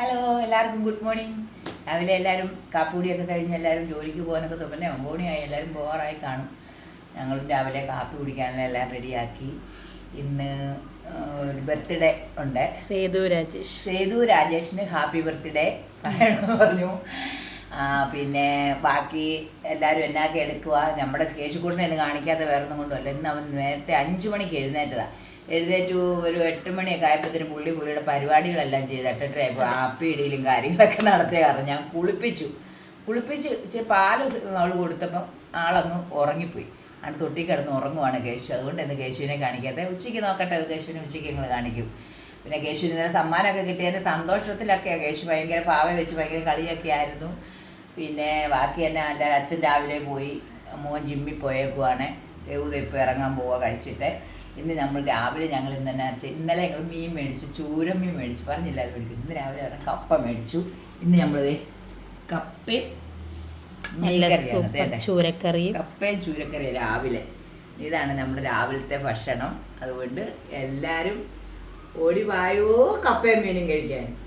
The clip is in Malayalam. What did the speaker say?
ഹലോ എല്ലാവർക്കും ഗുഡ് മോർണിംഗ് രാവിലെ എല്ലാവരും കാപ്പികുടിയൊക്കെ കഴിഞ്ഞ് എല്ലാവരും ജോലിക്ക് പോകാനൊക്കെ തുടങ്ങി. ഒമ്പണിയായി എല്ലാവരും ബോറായി കാണും. ഞങ്ങളും രാവിലെ കാപ്പി കുടിക്കാനെല്ലാം എല്ലാം റെഡിയാക്കി ഇന്ന് ഒരു ബർത്ത്ഡേ ഉണ്ട്. സേതു രാജേഷ്. സേതു രാജേഷിന് ഹാപ്പി ബർത്ത്ഡേ പറയണമെന്ന് പറഞ്ഞു. പിന്നെ ബാക്കി എല്ലാവരും എന്നാക്കി എടുക്കുക നമ്മുടെ കേശുക്കൂട്ടിനെ ഇന്ന് കാണിക്കാത്ത വേറൊന്നും കൊണ്ടുമല്ല ഇന്ന് അവൻ നേരത്തെ അഞ്ചു മണിക്ക് എഴുന്നേറ്റതാണ് എഴുന്നേറ്റു ഒരു എട്ട് മണിയൊക്കെ ആയപ്പോഴത്തേന് പുള്ളി പുള്ളിയുടെ പരിപാടികളെല്ലാം ചെയ്ത് എട്ടെട്ടരയായപ്പോൾ ആപ്പി ഇടിയിലും കാര്യങ്ങളൊക്കെ നടത്തിയ കാരണം ഞാൻ കുളിപ്പിച്ചു. കുളിപ്പിച്ച് ഇച്ചിരി പാൽ അവൾ കൊടുത്തപ്പം ആളങ്ങ് ഉറങ്ങിപ്പോയി. ആണ് തൊട്ടി കിടന്ന് ഉറങ്ങുവാണ് കേശു. അതുകൊണ്ട് ഇന്ന് കേശുവിനെ കാണിക്കാതെ ഉച്ചയ്ക്ക് നോക്കട്ടെ കേശുവിനെ ഉച്ചയ്ക്ക് ഞങ്ങൾ കാണിക്കും. പിന്നെ കേശുവിന് ഇന്നലെ സമ്മാനമൊക്കെ കിട്ടിയതിന്റെ സന്തോഷത്തിലൊക്കെയാണ് കേശു. ഭയങ്കര പാവ വെച്ച് ഭയങ്കര കളിയൊക്കെ ആയിരുന്നു. പിന്നെ ബാക്കി തന്നെ എന്റെ അച്ഛൻ രാവിലെ പോയി മോൻ ജിമ്മിൽ പോയേക്കുവാണ്. ദേവത ഇറങ്ങാൻ പോവുക കഴിച്ചിട്ട്. ഇന്ന് നമ്മൾ രാവിലെ ഞങ്ങൾ ഇന്ന് തന്നെ അരച്ച് ഇന്നലെ ഞങ്ങൾ മീൻ മേടിച്ചു ചൂരം മീൻ മേടിച്ചു. പറഞ്ഞില്ല അത് മേടിക്കും ഇന്ന് രാവിലെ പറഞ്ഞ കപ്പ മേടിച്ചു. ഇന്ന് നമ്മൾ കപ്പയും ചൂരക്കറിയും. കപ്പയും ചൂരക്കറി രാവിലെ. ഇതാണ് നമ്മുടെ രാവിലത്തെ ഭക്ഷണം. അതുകൊണ്ട് എല്ലാവരും ഓടി വായോ കപ്പയും മീനും കഴിക്കാൻ.